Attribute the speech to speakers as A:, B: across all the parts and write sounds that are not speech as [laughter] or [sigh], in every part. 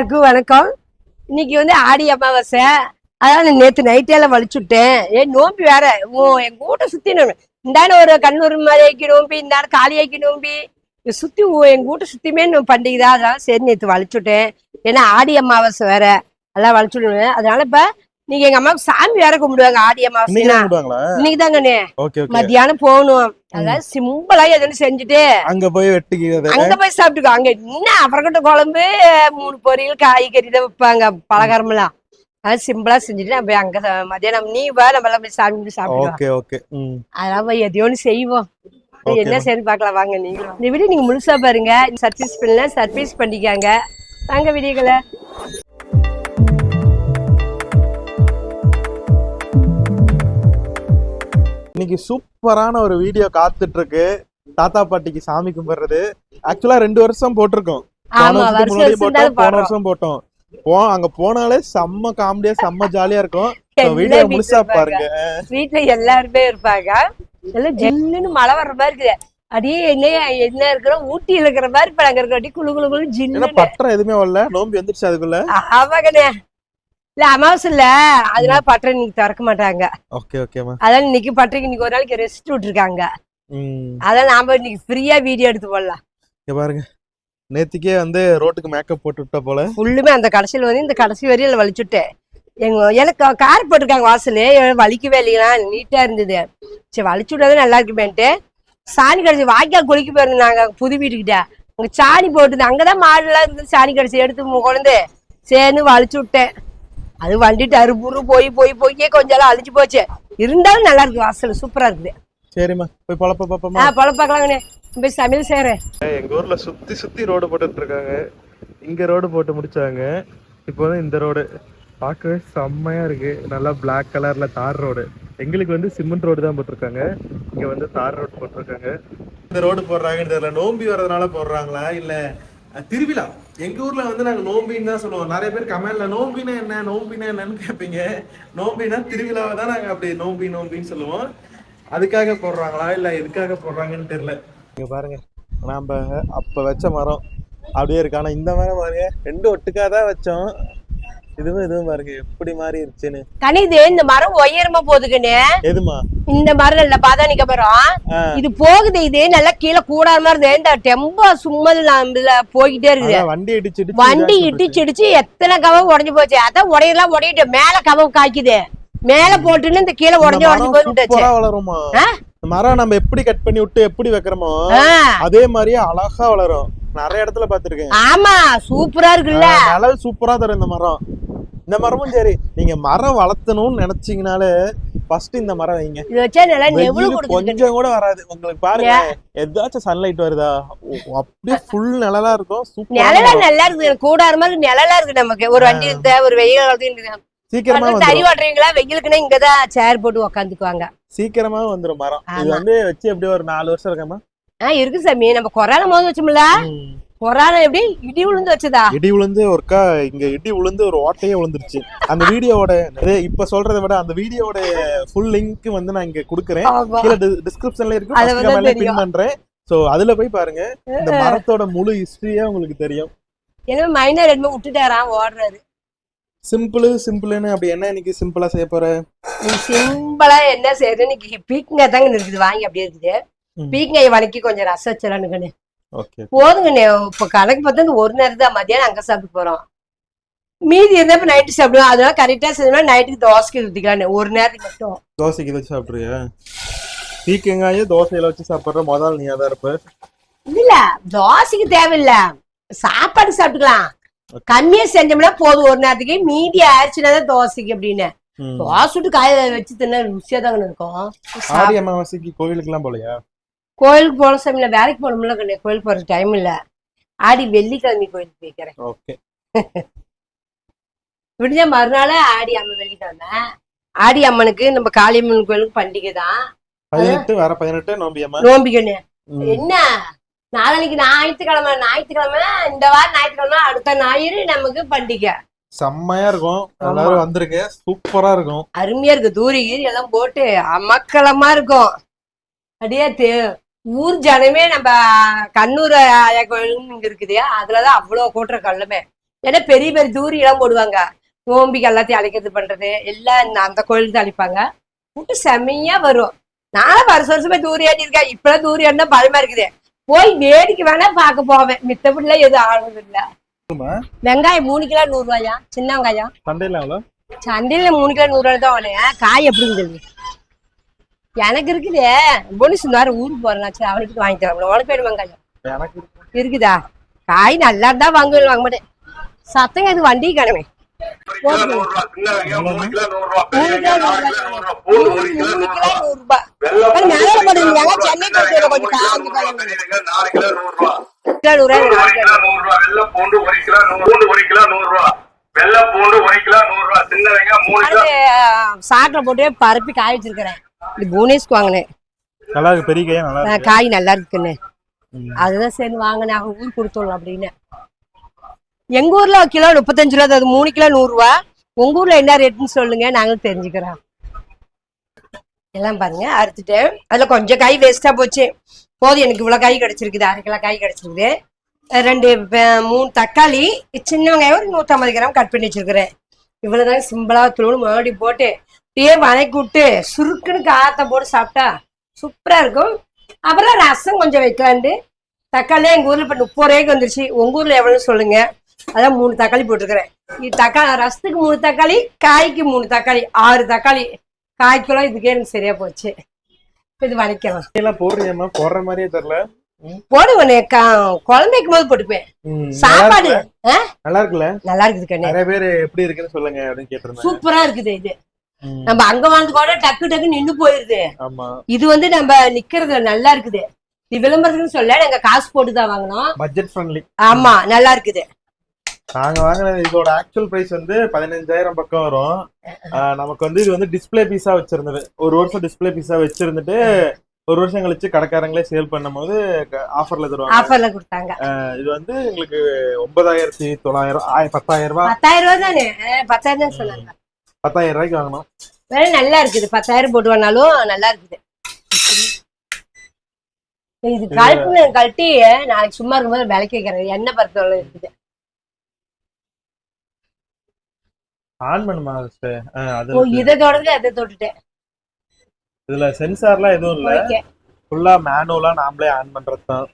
A: எல்லாருக்கும் வணக்கம். இன்னைக்கு வந்து ஆடி அமாவாசை. அதான் நேத்து நைட்டேல வலிச்சுட்டேன். ஏ நோம்பி வேற. ஓ எங்க வீட்டை சுத்தி இந்தாண்ட ஒரு கண்ணூர் மலைக்கு நோம்பி இந்தாண்ட காளியாக்கி நோம்பி சுத்தி எங்க வீட்டை சுத்தியுமே பண்டிகை தான் அதனால சரி நேத்து வலிச்சுட்டேன். ஏன்னா ஆடி அமாவாசை வேற. எல்லாம் வலிச்சுடுவேன். அதனால இப்ப நீங்க எங்க அம்மாவுக்கு சாமி வேற கும்பிடுவாங்க ஆடி அமாவாசைனா இன்னைக்கு தாங்கண்ணே மத்தியானம் போகணும். அதாவது சிம்பிளா எதுன்னு செஞ்சுட்டு.
B: அங்க போய் வெட்டிக்கிறது?
A: அங்க போய் சாப்பிட்டுக்கோ. அங்க என்ன அவரக்கட்ட குழம்பு மூணு பொரியல் காய்கறி தான் வைப்பாங்க பலகாரம்லாம் அது சிம்பிளா செஞ்சுட்டு நம்ம போய் அங்க மத்தியானம் நீ வா நம்ம எல்லாம் போய் சாமி சாப்பிடுவோம் அதெல்லாம் போய் எதையோ ஒண்ணு செய்வோம். என்ன. செய்யணும் பார்க்கலாம். வாங்க நீங்களும். இந்த வீடியோ நீங்க முழுசா பாருங்க. சர்வீஸ் பண்ணல சர்வீஸ் பண்ணிக்காங்க. வாங்க வீடியோக்களை.
B: இன்னைக்கு சூப்பரான ஒரு வீடியோ காத்துட்டு இருக்கு தாத்தா பாட்டிக்கு சாமி கும்பிடுறது. ஆக்சுவலா ரெண்டு வருஷம் போட்டிருக்கோம். போன வருஷத்துக்கு முன்னாடி போட்டோம் போன வருஷம் போட்டோம். போ அங்க போனாலே செம்ம காமெடியா செம்ம ஜாலியா இருக்கும். வீடியோ முழுசா. பாருங்க.
A: வீட்டுல எல்லாருமே இருப்பாங்க. எல்லாம் ஜில்லுன்னு மழை வர்ற மாதிரி இருக்குது. அப்படியே என்ன என்ன இருக்கிறோம் ஊட்டியில இருக்கிற மாதிரி இப்ப நாங்க இருக்கிற குளு குளு
B: ஏன்னா
A: ஜில்லுன்னு.
B: பற்றம் எதுவுமே வரல. நோம்பி வந்துருச்சு அதுக்குள்ள.
A: அவங்கண்ணே இல்ல அமாவாசை இல்ல. அதனால பட்டறை இன்னைக்கு திறக்க மாட்டாங்க.
B: ஓகே ஓகேமா
A: அதான் இன்னைக்கு பட்டறைக்கு இன்னைக்கு ஒரு நாளைக்கு ரெஸ்ட் விட்டுருக்காங்க. அதான் நாம இன்னைக்கு ஃப்ரீயா வீடியோ எடுத்து போடலாம்.
B: இங்க பாருங்க. நேத்திக்கே வந்து ரோட்டுக்கு மேக்கப் போட்டு விட்ட போல.
A: ஃபுல்லுமே அந்த கடைசியில் வந்து இந்த கடைசி வரையும் வலிச்சுட்டேன். எங்க எனக்கு கார் போட்டிருக்காங்க வாசலு வலிக்கவே இல்லைங்களா நீட்டா இருந்தது. சரி வலிச்சு விடாது நல்லா இருக்குமேன்ட்டு. சாணி கடைசி வாய்க்கால் குளிக்க போயிருந்தோம் நாங்க புது வீட்டுக்கிட்ட. அங்க சாணி போட்டுது. அங்கதான் மாடுலாம் இருந்தது சாணி கடைசி எடுத்து கொண்டு சேர்ந்து வலிச்சு விட்டேன். அது வண்டிட்டு அறுபுறு போய் போய் போய் கொஞ்சம் எல்லாம் அழிச்சு போச்சு. இருந்தாலும் நல்லா இருக்கு வாசல் சூப்பரா இருக்குது.
B: சரிம்மா போய் பழப்ப பாப்பமா
A: ஆ பொழப்பு பார்க்கலாங்கண்ணே போய் சமையல் செய்யறேன்
B: எங்க ஊர்ல சுத்தி சுத்தி ரோடு போட்டுட்டு இருக்காங்க. இங்க ரோடு போட்டு முடிச்சாங்க. இப்போ வந்து இந்த ரோடு பார்க்கவே செம்மையா இருக்கு. நல்லா பிளாக் கலர்ல தார் ரோடு எங்களுக்கு வந்து சிமெண்ட் ரோடு தான் போட்டிருக்காங்க. இங்க வந்து தார் ரோடு போட்டிருக்காங்க. இந்த ரோடு போடுறாங்கன்னு தெரியல. நோம்பி வர்றதுனால போடுறாங்களா இல்ல திருவிழா. எங்க ஊர்ல வந்து நாங்க நோம்பின்னு தான் சொல்லுவோம். நிறைய பேர் கமெண்ட்ல நோம்பினா என்ன? நோம்பினா என்னன்னு கேட்பீங்க. நோம்பினா திருவிழாவை தான் நாங்க அப்படி நோம்பி நோம்பின்னு சொல்லுவோம். அதுக்காக போடுறாங்களா? இல்ல எதுக்காக போடுறாங்கன்னு தெரியல. இங்க பாருங்க. நாம அப்ப வச்ச மரம். அப்படியே இருக்கு. ஆனா இந்த மரம் பாருங்க ரெண்டு ஒட்டுக்காக தான் வச்சோம். இதுவும் இதுவும் பாருங்க எப்படி மாறி இருச்சுன்னு
A: கனிது இந்த மரம் உயரமா போகுதுங்கண்ணே
B: எதுமா?
A: இந்த மரம் இல்ல பாதானிக்க மரம். இது போகுது இது நல்லா கீழே கூடாத மாதிரி இருக்குது இந்த டெம்போ சும்மல் நம்மள போய்கிட்டே இருக்குது.
B: அதான் வண்டி இடிச்சு
A: வண்டி இடிச்சு இடிச்சு எத்தனை கவம் உடைஞ்சு போச்சு. அதான் உடையெல்லாம் உடையிட்டு மேல கவம் காய்க்குது. மேல போட்டுன்னு இந்த கீழே உடஞ்சு உடஞ்சு போயிட்டு
B: சூப்பரா வளருமா?
A: ஆ?
B: இந்த மரம் நம்ம எப்படி கட் பண்ணி விட்டு எப்படி வைக்கிறோமோ அதே மாதிரியே அழகா வளரும். நிறைய இடத்துல பாத்திருக்கேன்
A: ஆமா சூப்பரா இருக்குல்ல.
B: நிழல் சூப்பரா தரும் இந்த மரம். இந்த மரமும் சரி நீங்க மரம் வளர்த்தணும்னு நினைச்சீங்கனாலே ஃபர்ஸ்ட் இந்த மரம் வைங்க. கொஞ்சம் கூட வராது. உங்களுக்கு பாருங்க ஏதாச்சும் சன்லைட் வருதா? அப்படியே ஃபுல் நிழலா இருக்கும் சூப்பரா
A: நிழலா நல்லா இருக்குது. கூடாத மாதிரி நிழலா இருக்கு நமக்கு. ஒரு வண்டி இருக்கு ஒரு வெயில் காலத்துக்கு
B: சீக்கிரமா
A: தறி ஓட்டுறீங்களா வெயிலுக்குன்னா இங்கதான் சேர் போட்டு உக்காந்துக்குவாங்க.
B: சீக்கிரமா வந்துரும் மரம். இது. வந்து வச்சு எப்படியும் ஒரு நாலு வருஷம் இருக்கமா
A: ஆஹ் இருக்கு சாமி. நம்ம கொரோனா போது வச்சோம்ல. கொரோனா எப்படி? இடி விழுந்து வச்சதா?
B: இடி விழுந்து ஒருக்கா இங்க இடி விழுந்து ஒரு ஓட்டையே விழுந்துருச்சு. அந்த வீடியோவோட இப்ப சொல்றதை விட அந்த வீடியோவோட ஃபுல் லிங்க் வந்து நான் இங்க குடுக்குறேன். டிஸ்கிரிப்ஷன்ல இருக்கு. பண்றேன். சோ அதுல போய் பாருங்க. இந்த மரத்தோட முழு ஹிஸ்டரியே உங்களுக்கு தெரியும்.
A: என்ன மைனர் ரெண்டு விட்டுட்டாராம் ஓடுறாரு.
B: சிம்பிள் சிம்பிள்னு அப்படி என்ன இன்னைக்கு சிம்பிளா செய்ய போற?
A: சிம்பிளா என்ன செய்யறது இன்னைக்கு பீக்கங்காய் தாங்க இருக்குது வாங்கி அப்படியே இருக்குது. பீக்கங்காய் வணக்கி கொஞ்சம் ரசம் வச்சிடலானுங்கண்ணே
B: ஓகே
A: போதுங்கண்ணே இப்ப கணக்கு பார்த்தா ஒரு நேரம் தான் மத்தியானம் அங்க சாப்பிட்டு போறோம். மீதி இருந்தா இப்ப நைட்டு சாப்பிடுவோம் அதனால கரெக்டா செஞ்சோம்னா நைட்டுக்கு தோசைக்கு ஊத்திக்கலாம். ஒரு நேரத்துக்கு மட்டும்.
B: தோசைக்கு வச்சு சாப்பிடுறியா? பீக்கங்காய தோசையில வச்சு சாப்பிடுற முதல் நீ தான் இருப்ப?
A: இல்ல தோசைக்கு தேவையில்ல. சாப்பாடு சாப்பிட்டுக்கலாம். கம்மியா செஞ்சோம்னா போதும். ஒரு நேரத்துக்கு மீதி ஆயிடுச்சுன்னா தான் தோசைக்கு அப்படின்னு. தோசை விட்டு காய வச்சு தின்னா ருசியா தாங்க இருக்கும்.
B: ஆடி அமாவாசைக்கு கோவிலுக்கு எல்லாம் போலையா?
A: கோயிலுக்கு போன சமயம் வேலைக்கு போகணும்ல கண்ணு கோயிலுக்கு போற டைம் இல்ல. ஆடி வெள்ளிக்கிழமை கோயிலுக்கு போய்க்கிறேன்
B: ஓகே. [laughs]
A: விடிஞ்ச மறுநாள் ஆடி அம்மன் வெள்ளிக்கிழமை ஆடி அம்மனுக்கு நம்ம காளியம்மன் கோயிலுக்கு பண்டிகை தான்.
B: பதினெட்டு வர பதினெட்டு நோம்பியம்மா
A: நோம்பிக்கண்ணு. என்ன? நாளைக்கு ஞாயிற்றுக்கிழமை ஞாயிற்றுக்கிழமை இந்த வாரம் ஞாயிற்றுக்கிழமை அடுத்த ஞாயிறு நமக்கு பண்டிகை.
B: செம்மையா இருக்கும். எல்லாரும் வந்துருங்க சூப்பரா இருக்கும்.
A: அருமையா இருக்கு. தூரி கீரி எல்லாம் போட்டு அமக்கலமா இருக்கும். அப்படியே ஊர் ஜனமே நம்ம கண்ணூர் இங்க இருக்குது அதுலதான் அவ்வளவு கூட்டுற கல்லுமே. ஏன்னா பெரிய பெரிய தூரி எல்லாம் போடுவாங்க. நோம்பிக்கு எல்லாத்தையும் அழைக்கிறது பண்றது. எல்லாம் அந்த கோயிலுக்கு தான் அழைப்பாங்க. கூட்டு செம்மையா வரும். நானும் வருஷம் வருஷமே தூரி ஏறியிருக்கேன் இப்பெல்லாம் தூரி ஏறினா பயமா இருக்குது. போய் வேடிக்கை வேணா பார்க்க போவேன். மித்தபடிலாம் எதுவும் ஆடுறது இல்ல. வெங்காயம் மூணு கிலோ நூறு ரூபாயா? சின்ன வெங்காயம்.
B: சண்டையில
A: சந்தையில மூணு கிலோ நூறு ரூபாய் தான் காய் எப்படி இருக்குது? எனக்கு இருக்குது. போனஸ் இந்த வாரம் ஊருக்கு போறேன். சரி அவனுக்கு வாங்கி தரேன். உனக்கு வேணும் வெங்காயம்.
B: எனக்கு
A: இருக்குதா? காய் நல்லா இருந்தா வாங்குவேன் வாங்க மாட்டேன். சத்தம் அது வண்டி கிலோ நூறு
C: ரூபா வெள்ளை பூண்டு ஒரு கிலோ நூறு ரூபா சின்ன வெங்காயம் மூணு கிலோ
A: அடுத்து சாக்கில் போட்டு பரப்பி காய வச்சிருக்கிறேன். இது புவனேஷ்க்கு வாங்கினேன்.
B: நல்லா இருக்கு பெரிய கையா நல்லா
A: காய் நல்லா இருக்குன்னு. அதுதான் சரி வாங்கினேன். அவங்க ஊர் கொடுத்துடலாம் அப்படின்னு. எங்க ஊர்ல கிலோ முப்பத்தஞ்சு ரூபா அது மூணு கிலோ நூறு ரூபா. உங்க ஊர்ல என்ன ரேட்டுன்னு சொல்லுங்க நாங்களும் தெரிஞ்சுக்கிறோம். எல்லாம் பாருங்க அறுத்துட்டு அதுல கொஞ்சம் காய் வேஸ்டா போச்சு. போதும் எனக்கு இவ்வளவு காய் கிடைச்சிருக்குது அரை கிலோ காய் கிடைச்சிருக்குது. ரெண்டு மூணு தக்காளி சின்ன வெங்காயம் ஒரு நூற்றம்பது கிராம் கட் பண்ணி வச்சிருக்கிறேன். இவ்வளவுதான் சிம்பிளா தூள் மறுபடி போட்டு அப்படியே வதக்கி விட்டு சுருக்குன்னு காத்த போட்டு சாப்பிட்டா சூப்பரா இருக்கும். அப்புறம் ரசம் கொஞ்சம் வைக்கலான்ட்டு. தக்காளி எங்கள் ஊரில் இப்போ முப்பது ரூபாய்க்கு வந்துருச்சு. உங்க ஊரில் எவ்வளோன்னு சொல்லுங்க. அதான் மூணு தக்காளி போட்டிருக்கிறேன். இது தக்காளி ரசத்துக்கு மூணு தக்காளி காய்க்கு மூணு தக்காளி ஆறு தக்காளி. காய்க்கெல்லாம் இதுக்கே எனக்கு சரியா போச்சு. இது வதக்கலாம்.
B: போடுறீங்கம்மா போடுற மாதிரியே தெரில
A: போடுவேன் குழம்பு வைக்கும் போது போட்டுப்பேன் சாப்பாடு?
B: நல்லா இருக்குல்ல?
A: நல்லா இருக்குது கண்ணு.
B: நிறைய பேர் எப்படி இருக்குன்னு சொல்லுங்க அப்படின்னு
A: சூப்பரா இருக்குது இது. நம்ம அங்க வாழ்ந்து கூட டக்கு டக்கு நின்னு போயிருது. இது வந்து நம்ம நிக்கிறது நல்லா இருக்குது. இது விளம்பரத்துக்குன்னு சொல்ல நாங்க காசு போட்டு தான் வாங்கினோம்.
B: பட்ஜெட் ஃப்ரெண்ட்லி
A: ஆமா நல்லா இருக்குது.
B: நாங்க வாங்கினது இதோட ஆக்சுவல் பிரைஸ் வந்து பதினஞ்சாயிரம் பக்கம் வரும். நமக்கு வந்து இது வந்து டிஸ்ப்ளே பீஸா வச்சிருந்தது. ஒரு வருஷம் டிஸ்ப்ளே பீஸா வச்சிருந்துட்டு ஒரு வருஷம் கழிச்சு கடைக்காரங்களே சேல் பண்ணும்போது ஆஃபர்ல தருவாங்க.
A: ஆஃபர்ல கொடுத்தாங்க.
B: இது வந்து எங்களுக்கு ஒன்பதாயிரத்தி தொள்ளாயிரம் பத்தாயிரம் ரூபாய்
A: பத்தாயிரம் ரூபாய் தானே பத்தாயிரம் தான் சொன்னாங்க.
B: பத்தாயிரம் ரூபாய்க்கு வாங்கணும்.
A: வேற நல்லா இருக்குது. பத்தாயிரம் போட்டு வந்தாலும் நல்லா இருக்குது. இது கழட்டு கழட்டி நாளைக்கு சும்மா இருக்கும்போது விலைக்கு வைக்கிறேன் எண்ணெய் பருத்தோட இருக்குது.
B: ஆன் பண்ணுமா அது
A: இதை தொடர்ந்து அதை தொட்டுட்டேன்.
B: இதுல சென்சார்லாம் எதுவும் இல்ல. ஃபுல்லா மேனுவலா நாமளே ஆன் பண்றது தான்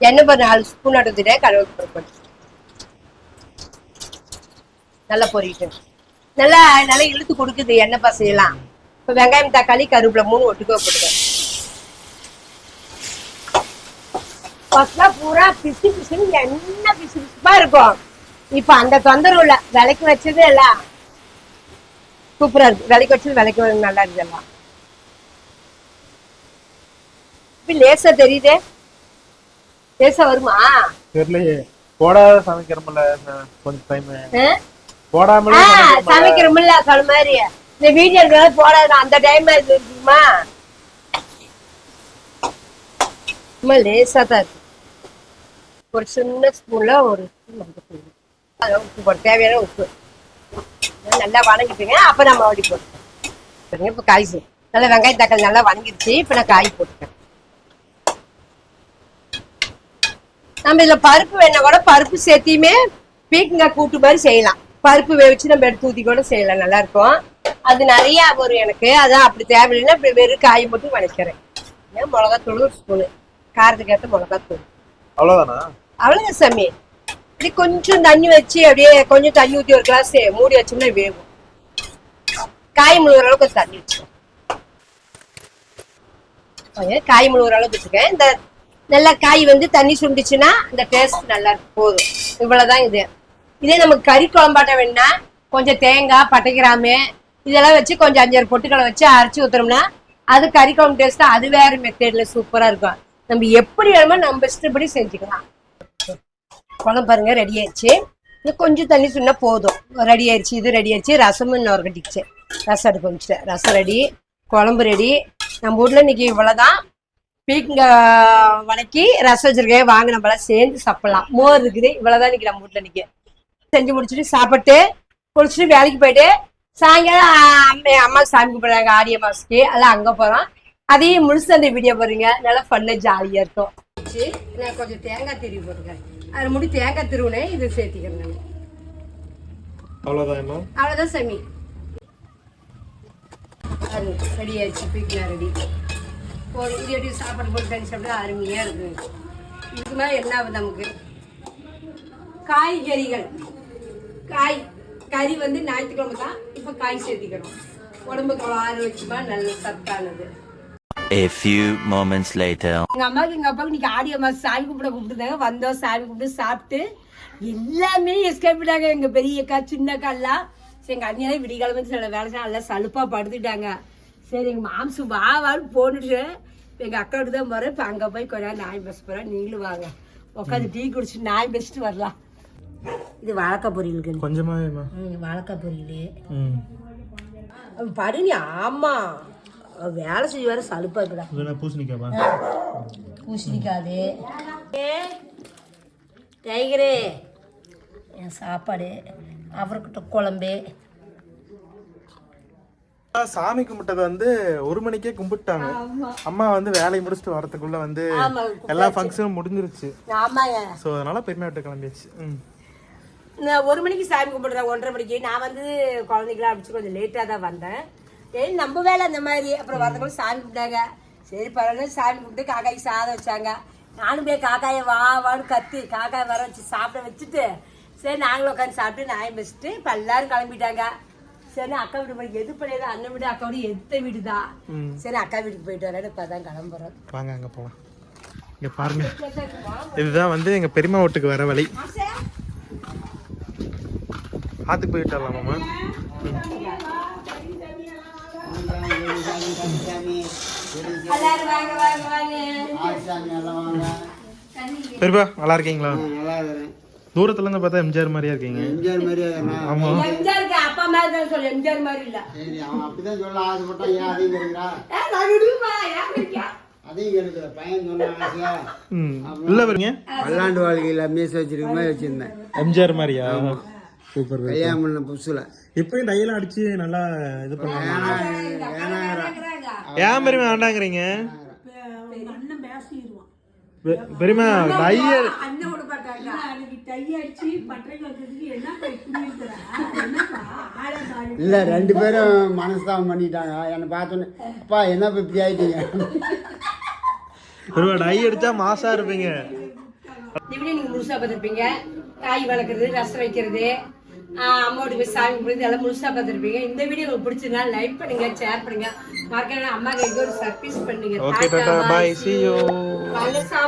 A: எண்ணெய் ஒரு நாலு ஸ்பூன் எடுத்துட்டேன் கருவேப்பிலை போட்டு நல்லா பொரிட்டு நல்லா நல்லா இழுத்து கொடுக்குது எண்ணெய் பசையெல்லாம். இப்போ வெங்காயம் தக்காளி கருவேப்பிலை மூணு ஒட்டுக்க போட்டுக்கேன் ஃபர்ஸ்ட்லாம் பூரா பிசு பிசுன்னு என்ன பிசு பிசுப்பா இருக்கும். இப்போ அந்த தொந்தரவு இல்லை விலைக்கு வச்சது எல்லாம் சூப்பரா இருக்கு. விலைக்கு வச்சது விலைக்கு நல்லா இருக்கு எல்லாம் லேசா தெரியுதே. லேசா வருமா?
B: தெரியலையே. போடாத சமைக்கிறோம்ல கொஞ்சம் டைம்? போடாமலே சமைக்கிறோம்ல.
A: சொன்ன மாதிரி. இந்த வீடியோ இருக்கிறது போடாது அந்த டைம் இருக்குமா சும்மா லேசா தான் இருக்கு. ஒரு சின்ன ஸ்பூன்ல ஒரு ஸ்பூன் உப்பு போட்டு தேவையான உப்பு. நல்லா வணங்கிட்டுங்க அப்ப நம்ம அப்படி போட்டுக்கோங்க இப்போ காய் நல்லா வெங்காயம் தக்காளி நல்லா வணங்கிடுச்சு இப்போ நான் காய் போட்டுக்கிறேன். நம்ம இதுல பருப்பு வேணா கூட பருப்பு சேர்த்தியுமே பீக்கங்காய் கூட்டு மாதிரி செய்யலாம். பருப்பு வேவிச்சு நம்ம எடுத்து ஊத்தி கூட செய்யலாம் நல்லா இருக்கும் அது நிறைய வரும் எனக்கு. அதான் அப்படி தேவையில்லைன்னா இப்படி வெறும் காய் மட்டும் வதக்கிறேன். ஏன் மிளகாத்தூள் ஒரு ஸ்பூனு? காரத்துக்கு ஏற்ற மிளகாத்தூள்.
B: அவ்வளவுதானா?
A: அவ்வளவுதான் சாமி. இப்படி கொஞ்சம் தண்ணி வச்சு அப்படியே கொஞ்சம் தண்ணி ஊற்றி ஒரு கிளாஸ் மூடி வச்சோம்னா வேகும். காய் முழுகிற அளவுக்கு கொஞ்சம் தண்ணி வச்சுக்கோங்க கொஞ்சம் காய் முழுகிற அளவுக்கு வச்சுக்கேன். இந்த நல்லா காய் வந்து தண்ணி சுண்டுச்சுன்னா இந்த டேஸ்ட் நல்லா இருக்கும் போதும். இவ்வளவுதான் இது. இதே நமக்கு கறி குழம்பாட்ட வேணா கொஞ்சம் தேங்காய் பட்டை இதெல்லாம் வச்சு கொஞ்சம் அஞ்சாறு பொட்டுக்களை வச்சு அரைச்சி ஊற்றுறோம்னா அது கறி குழம்பு டேஸ்ட் அது வேற மெத்தேட்ல சூப்பரா இருக்கும். நம்ம எப்படி வேணுமோ நம்ம இஷ்டப்படி செஞ்சுக்கலாம். குழம்பு பாருங்க ரெடி ஆயிடுச்சு. இன்னும் கொஞ்சம் தண்ணி சொன்னா போதும். ரெடி ஆயிடுச்சு இது ரெடி ஆயிடுச்சு. ரசமும் இன்னொரு கட்டிக்கிச்சு. ரசம் எடுக்க வச்சுட்டேன். ரசம் ரெடி குழம்பு ரெடி நம்ம வீட்ல இன்னைக்கு இவ்வளவுதான். பீக்கங்க வணக்கி ரசம் வச்சிருக்கேன். வாங்க நம்மளாம் சேர்ந்து சாப்பிடலாம். மோர் இருக்குது. இவ்வளவுதான் இன்னைக்கு நம்ம வீட்ல இன்னைக்கு. செஞ்சு முடிச்சுட்டு சாப்பிட்டு குளிச்சுட்டு வேலைக்கு போயிட்டு சாயங்காலம் அம்மா அம்மா சாமி கும்பிட்றாங்க. ஆடி அமாவாசைக்கு எல்லாம் அங்க போறோம். அதையும் முழுசு அந்த வீடியோ பாருங்க. நல்லா ஃபன்னு ஜாலியா இருக்கும். நான் கொஞ்சம் தேங்காய் திருவி போட்டுக்கிறேன். அதில் முடி தேங்காய் திருவுனேன் இது சேர்த்திக்கிறேன் நான்.
B: அவ்வளோதான்
A: அவ்வளோதான் சாமி. அது ரெடி ஆயிடுச்சு பீக்கலாம் ரெடி. ஒரு இது எப்படி சாப்பாடு போட்டு தண்ணி சாப்பிட்டா அருமையாக இருக்குது இதுக்கு மேலே என்ன ஆகுது நமக்கு? காய்கறிகள். காய் கறி வந்து ஞாயிற்றுக்கிழமை தான் இப்போ காய் சேர்த்திக்கிறோம். உடம்புக்கு அவ்வளோ ஆரோக்கியமா நல்ல சத்தானது.
D: A few moments later.
A: எங்க அம்மாவுக்கு எங்க அப்பாவுக்கு இன்னைக்கு ஆடி அம்மா சாமி கும்பிட கூப்பிட்டுருந்தாங்க வந்தோம் சாமி கும்பிட்டு சாப்பிட்டு எல்லாமே எஸ்கேப் பண்ணாங்க எங்க பெரிய அக்கா சின்ன அக்கா எல்லாம். சரி எங்க அண்ணியாலே விடிகாலமே சில வேலை நல்லா சலுப்பா படுத்துட்டாங்க. சரி எங்க மாம்சு வா வான்னு போட்டுட்டு எங்க அக்கா வீட்டு தான் போறேன். இப்ப அங்க போய் கொஞ்ச நேரம் நாய் பஸ் போறேன். நீங்களும் வாங்க. உட்காந்து டீ குடிச்சு நாய் பெஸ்ட்டு வரலாம். இது வாழைக்காய் பொரியலுக்கு
B: கொஞ்சமாவேமா
A: வாழைக்காய் பொரியல்.
B: ம்.
A: படுனி ஆமா. வேலை செய்ய வேற சலுப்பா இருக்கடா
B: இதுனா பூசணிக்காவா
A: பூசணிக்காது. டைகரே என் சாப்பாடு அவர்கிட்ட குழம்பு.
B: சாமி கும்பிட்டது வந்து ஒரு மணிக்கே கும்பிட்டாங்க. அம்மா வந்து வேலையை முடிச்சுட்டு வரதுக்குள்ள வந்து எல்லா ஃபங்க்ஷனும் முடிஞ்சிருச்சு.
A: ஆமாங்க
B: ஸோ அதனால பெருமையா விட்டு கிளம்பியாச்சு.
A: ஒரு மணிக்கு சாமி கும்பிடுறேன் ஒன்றரை மணிக்கு. நான் வந்து குழந்தைங்களாம் அடிச்சு கொஞ்சம் லேட்டாக தான் வந்தேன். சரி நம்ம வேலை அந்த மாதிரி. அப்புறம் வரதுக்குள்ள சாமி கும்பிட்டாங்க. சரி பரவாயில்ல சாமி கும்பிட்டு காக்காய்க்கு சாதம் வச்சாங்க. நானும் போய் காக்காயை வா வான்னு கத்தி காக்காய் வர வச்சு சாப்பிட வச்சுட்டு சரி நாங்களும் உட்காந்து சாப்பிட்டு நாயம் வச்சுட்டு இப்போ எல்லாரும் கிளம்பிட்டாங்க. சரி அக்கா வீட்டு போய் எது பண்ணியது அண்ணன் வீடு அக்கா வீடு எத்த வீடு தான். சரி அக்கா வீட்டுக்கு போயிட்டு வரேன் இப்போ தான் கிளம்புறோம்.
B: வாங்க அங்க போலாம். இங்க பாருங்க. இதுதான் வந்து எங்க பெரியம்மா வீட்டுக்கு வர வழி. ஆத்துக்கு போயிட்டு வரலாமாம்மா
A: எல்லாரும் வாங்க வாங்க வாங்க.
B: பெரியப்பா நல்லா இருக்கீங்களா?
E: நல்லா இருக்கிறேன்.
B: தூரத்துல இருந்து பார்த்தா எம்ஜிஆர் மாதிரியா இருக்கீங்க.
E: எம்ஜிஆர் மாதிரியே.
B: ஆமா.
A: எம்ஜிஆருக்கு அப்பா மாதிரி தான் சொல்லு எம்ஜிஆர் மாதிரி இல்லை.
E: சரி அவன் அப்படிதான் சொல்ல ஆசைப்பட்டான் ஏன் அதையும் கேட்கிறா?
A: ஏ, நான் விடுமா, ஏன் விடுறியா?
E: அதையும் கேட்கிற பையன் சொன்ன ஆசையா?
B: இல்ல வரீங்க?
E: பல்லாண்டு வாழ்க்கையில் மீச வச்சிருக்க மாதிரி வச்சிருந்தேன்.
B: எம்ஜிஆர் மாதிரியா? சூப்பர்
E: கல்யாணம் பண்ண புதுசுல.
B: இப்பயும் டையெல்லாம் அடிச்சு நல்லா இது பண்ணுவாங்க ஏன் பெரியமா வேண்டாங்கிறீங்க? பெ- பெரியமா டைய.
E: இல்ல ரெண்டு பேரும் மனஸ்தாபம் பண்ணிட்டாங்க. என்னை பார்த்தோன்னே அப்பா என்ன இப்ப இப்படி ஆயிட்டீங்க?
B: பெரியமா டை அடிச்சா மாசா இருப்பீங்க.
A: நீங்க முழுசா பார்த்திருப்பீங்க. காய் வளர்க்குறது ரசம் வைக்கிறது அம்மாவோட போய் சாமி கும்பிடுறது எல்லாம் முழுசா பார்த்திருப்பீங்க. இந்த வீடியோ உங்களுக்கு பிடிச்சதுனா லைக் பண்ணுங்க ஷேர் பண்ணுங்க. மறக்காம அம்மாக்கு எங்க ஒரு சர்ப்ரைஸ் பண்ணுங்க.